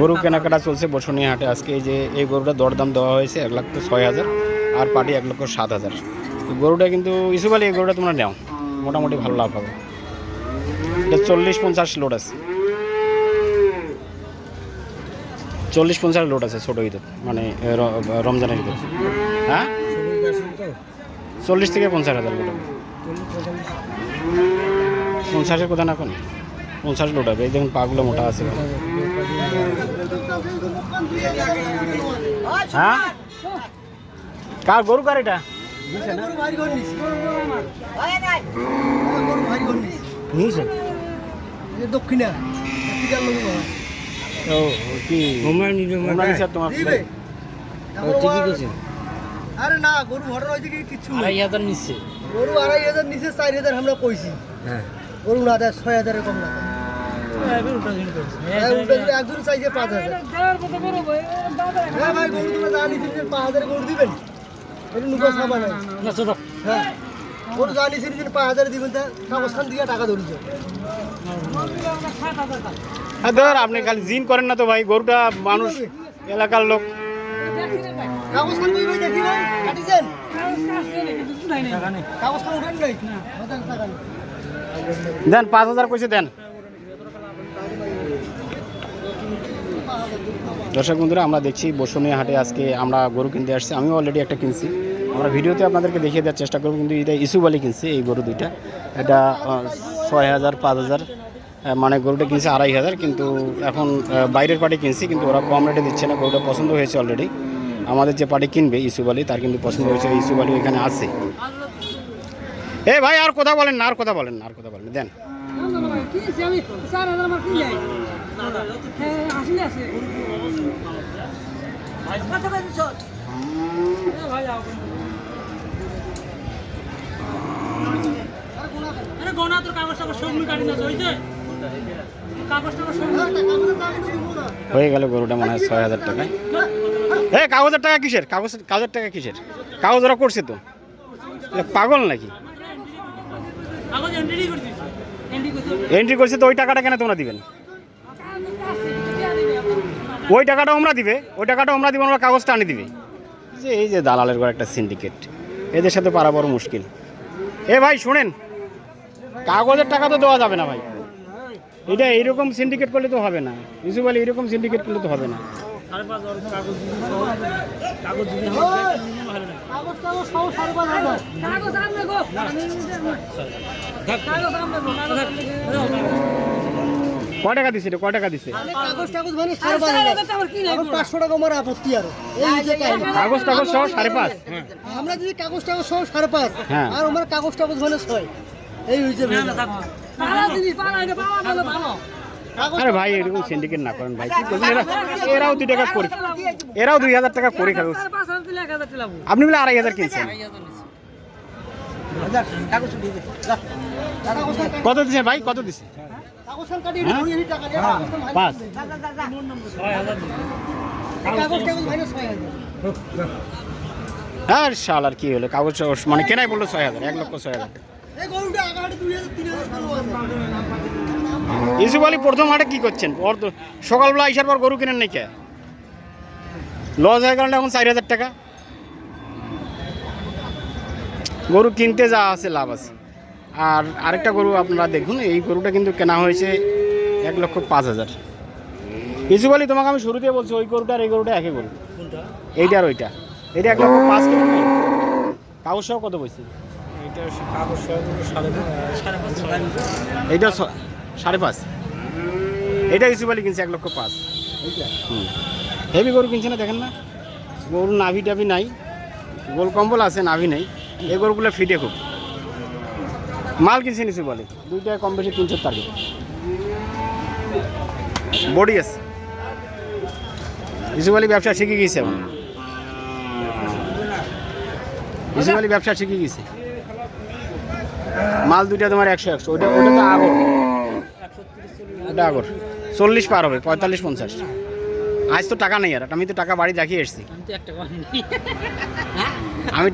গরু কেনাকাটা চলছে বসুনিয়া হাটে। আজকে এই যে এই গরুটা দরদাম দেওয়া হয়েছে এক লক্ষ ছয় হাজার আর পাটি এক লক্ষ সাত হাজার। গরুটা কিন্তু ইস্যু এই গরুটা তোমরা নেও। মোটামুটি ভালো লাভ হবে। এটা চল্লিশ পঞ্চাশ লোড আছে। চল্লিশ পঞ্চাশ লোড আছে ছোটো ঈদের মানে রমজানের ঈদের। হ্যাঁ? চল্লিশ থেকে পঞ্চাশ হাজার লোড পঞ্চাশের কোথায় না এখন পঞ্চাশ লোড হবে এই দেখুন পাগুলো মোটা আছে। হ্যাঁ? কার গরু কার এটা? দক্ষিণা ও কি? তোমরা আর আরে না গরু কি হাজার নিচ্ছে। গরু আড়াই হাজার নিচে চার হাজার আমরা কইছি। হ্যাঁ। গরু না দেয় ছয় হাজারের কম না। হ্যাঁ, একজন চাইছে পাঁচ হাজার। হ্যাঁ ভাই গরু তোমরা যা নিচ্ছেন পাঁচ হাজার গরু দিবেন? এটা নুকা সাবা নাই হ্যাঁ যা পাঁচ হাজার দিবেন তা দিয়ে টাকা ধরেছে। হ্যাঁ ধর আপনি খালি জিন করেন না তো ভাই গরুটা মানুষ এলাকার লোক। ভাই দেখি কাটিছেন? উঠেন নেই। দেন পাঁচ হাজার কইছে দেন। দর্শক বন্ধুরা, আমরা দেখছি বসুনিয়া হাটে আজকে আমরা গরু কিনতে আসছি। আমিও অলরেডি একটা কিনছি। আমরা ভিডিওতে আপনাদেরকে দেখিয়ে দেওয়ার চেষ্টা করব, কিন্তু এটা ইস্যু কিনছে, এই গরু দুইটা। এটা ছয় হাজার, পাঁচ হাজার মানে গরুটা কিনছে আড়াই হাজার, কিন্তু এখন বাইরের পার্টি কিনছি, কিন্তু ওরা কম রেটে দিচ্ছে না, গরুটা পছন্দ হয়েছে অলরেডি আমাদের যে পার্টি কিনবে ইস্যু তার কিন্তু পছন্দ হয়েছে ইস্যু এখানে আছে। এ ভাই, আর কথা বলেন না, আর কথা বলেন না, আর কথা বলেন দেন। হয়ে গেল গরুটা মনে হয় ছয় হাজার টাকায়। এ কাগজের টাকা কিসের? কাগজ কাগজের টাকা কিসের? কাগজ ওরা করছে তো। পাগল নাকি? এন্ট্রি করছে তো ওই টাকাটা কেন তোমরা দিবেন ওই টাকাটা আমরা দিবে ওই টাকাটা আমরা দিব আমরা কাগজটা আনি দিবে। যে এই যে দালালের ঘর একটা সিন্ডিকেট এদের সাথে পারা বড় মুশকিল। এ ভাই শুনেন। কাগজের টাকা তো দেওয়া যাবে না ভাই। এটা এইরকম সিন্ডিকেট করলে তো হবে না। ইউসুফ আলী এইরকম সিন্ডিকেট করলে তো হবে না। কাগজ ক টাকা দিছে রে ক টাকা দিছে? কাগজ টাগজ মানে সাড়ে পাঁচশো টাকা আমার আপত্তি আরও। এই কাগজ টাগজ সহ সাড়ে পাঁচ? আমরা যদি কাগজ টাগজ সব সাড়ে পাঁচ হ্যাঁ। আর আমার কাগজ টাগজ মানে ছয়। এই হয়েছে আরে ভাই এরকম সিন্ডিকেট না করেন ভাই। এরা এরাও দুই টাকা করে এরাও দুই হাজার টাকা করে কাগজ আপনি বলে আড়াই হাজার কিনছেন। কাগজ দিবে কাগজ খান- কত দিছে ভাই? কত দিছে? পাঁচ এই কাগজ টাগজ মানে ছয় হাজার। হ্যাঁ শাল আর কি হলো? কাগজ মানে কেনাই বলল ছয় হাজার এক লক্ষ ছয় হাজার। ইউসুফ আলী প্রথম হাটে কি করছেন? ওর তো সকালবেলা আসার পর গরু কেনেন নাকি? লস হয়ে গেল এখন চার হাজার টাকা? গরু কিনতে যা আছে লাভ আছে। আর আরেকটা গরু আপনারা দেখুন এই গরুটা কিন্তু কেনা হয়েছে এক লক্ষ পাঁচ হাজার। ইউসুফ আলী তোমাকে আমি শুরুতে বলছি ওই গরুটা আর এই গরুটা একই গরু। এইটা আর ওইটা। এটা এক লক্ষ পাঁচ কেমন কাগজ সহ কত বলছি? এইটা ছ- সাড়ে পাঁচ। এটা ইউসুফ আলী কিনছে এক লক্ষ পাঁচ। হুম। হেভি গরু কিনছে না দেখেন না? গরুর নাভি টাভি নাই। গোল কম্বল আছে নাভি নেই। এই গরুগুলো ফিটে খুব। মাল কিনছে নিচে বলে? দুইটা কম বেশি তিনশো টার্গেট বডি আছে। ইউসুফ আলী ব্যবসা শিখে গিয়েছে এখন। আলী ব্যবসা শিখে গিয়েছে। মাল দুইটা তোমার একশো একশো। ওটা ওটা তো আগর। ওটা আগর। চল্লিশ পার হবে পঁয়তাল্লিশ পঞ্চাশ। আজ তো টাকা নেই আর। আমি তো টাকা বাড়ি দেখিয়ে এসেছি। আমি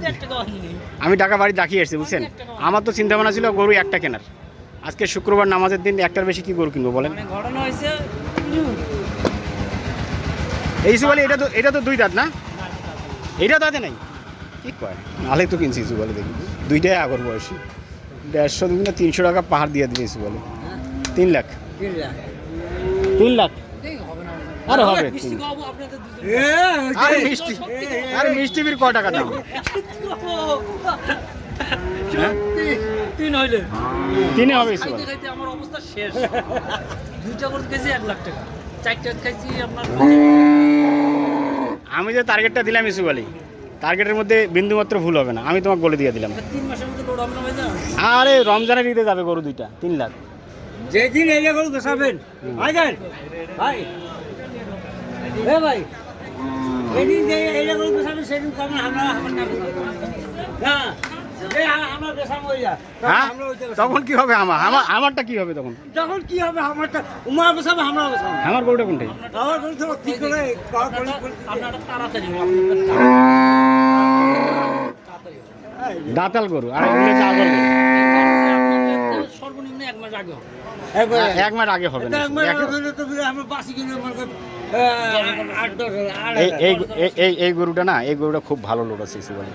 আমি টাকা বাড়ি দেখিয়ে এসেছি বুঝছেন? আমার তো চিন্তা ভাবনা ছিল গরু একটা কেনার। আজকে শুক্রবার নামাজের দিন একটার বেশি কি গরু কিনবো বলেন? মানে ঘটনা হয়েছে এই ইস্যু বলে এটা তো এটা তো দুই দাঁত না? এইটা দাঁতে নাই? কি কয়? নালে তো কিনছি ইস্যু বলে দেখি। দুইটাই আগর বয়সী। দেড়শো দুগুণে তিনশো টাকা পাহাড় দিয়ে দিবে ইস্যু বলে তিন লাখ। তিন লাখ? আরে হবে। আরে মিষ্টি। আরে মিষ্টি বির ক টাকা দাম? হ্যাঁ? তিন হইলে। তিনে হবে আমার অবস্থা শেষ। দুইটা করে খাইছি এক লাখ টাকা। চারটা খাইছি আপনার আমি যে টার্গেটটা দিলাম ইস্যু বলি টার্গেটের মধ্যে বিন্দুমাত্র ভুল হবে না। আমি তোমাকে বলে দিয়ে দিলাম। তিন মাসের মধ্যে লোড হবে না আরে রমজানের ঈদে যাবে গরু দুইটা তিন লাখ। যেদিন এলে গরু বেসাবেন ভাই ভাই। এ ভাই যেদিন যে এলে গরু বেসাবেন সেদিন কমন আমরা আমার না হ্যাঁ এই আ- আমরা বেসাম হয়ে? যা হ্যাঁ তখন কি হবে আমার? আমার আমারটা কি হবে তখন? যখন কি হবে আমারটা উমা বেসাবে আমরা বেসাবো আমার গরুটা কোনটাই আমার গরু তো করে কল তাড়াতাড়ি হবে আপনারটা তাড়াতাড়ি হবে দাঁতাল গরু আর গরু। সর্বনিম্ন এক মাস আগে হবে। এক মাস আগে। হবে না। হলে তো আমরা বাসি কিনে এই এই গরুটা না এই গরুটা খুব ভালো লোড আছে বলে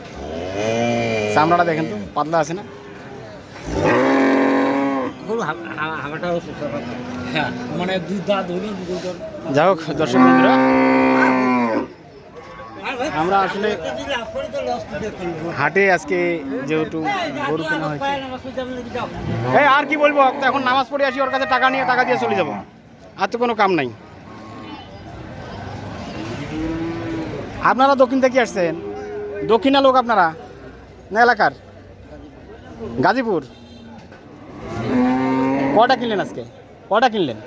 চামড়াটা দেখেন তো পাতলা আছে না। হ্যাঁ মানে যাই হোক দর্শক বন্ধুরা আমরা আসলে। হাটে আজকে যেহেতু গরু কেনা হয়েছে? এই, আর কি বলব এখন নামাজ পড়ে আসি, ওর কাছে টাকা নিয়ে টাকা দিয়ে চলে যাব। আর তো কোনো কাম নাই। আপনারা দক্ষিণ থেকে আসছেন? দক্ষিণা লোক আপনারা? না এলাকার? গাজীপুর? কটা কিনলেন আজকে? কটা কিনলেন?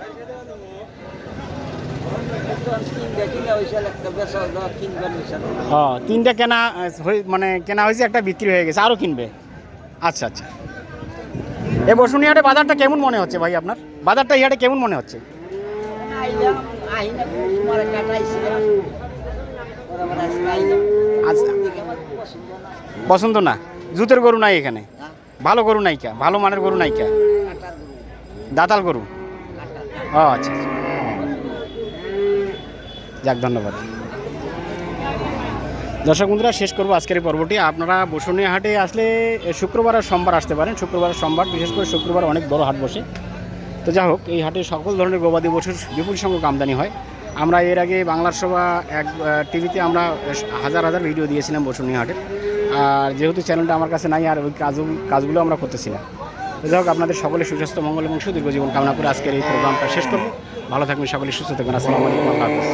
ও, তিনটা কেনা মানে কেনা হয়েছে, একটা বিক্রি হয়ে গেছে আরও কিনবে। আচ্ছা আচ্ছা। এ, বসুনিহাটে বাজারটা কেমন মনে হচ্ছে ভাই আপনার? বাজারটা ইহাটে কেমন মনে হচ্ছে? আচ্ছা। পছন্দ না? জুতের গরু নাই এখানে? ভালো গরু নাইকা ভালো মানের গরু নাইকা দাতাল গরু? ও আচ্ছা আচ্ছা। যাক, ধন্যবাদ। দর্শক বন্ধুরা, শেষ করব আজকের এই পর্বটি। আপনারা বসুনিয়া হাটে আসলে শুক্রবার আর সোমবার আসতে পারেন। শুক্রবার সোমবার, বিশেষ করে শুক্রবার অনেক বড় হাট বসে। তো যাই হোক, এই হাটে সকল ধরনের গবাদি পশুর বিপুল সংখ্যক আমদানি হয়। আমরা এর আগে বাংলার সভা এক টিভিতে আমরা হাজার হাজার ভিডিও দিয়েছিলাম বসুনিয়া হাটের। আর যেহেতু চ্যানেলটা আমার কাছে নাই, আর ওই কাজ, কাজগুলো আমরা করতেছি না তো যাই হোক, আপনাদের সকলে সুস্বাস্থ্য, মঙ্গল এবং সুদীর্ঘ জীবন কামনা করে আজকের এই প্রোগ্রামটা শেষ করব। ভালো থাকবেন সকলে, সুস্থ থাকবেন। আসসালামু আলাইকুম, আল্লাহ হাফিজ।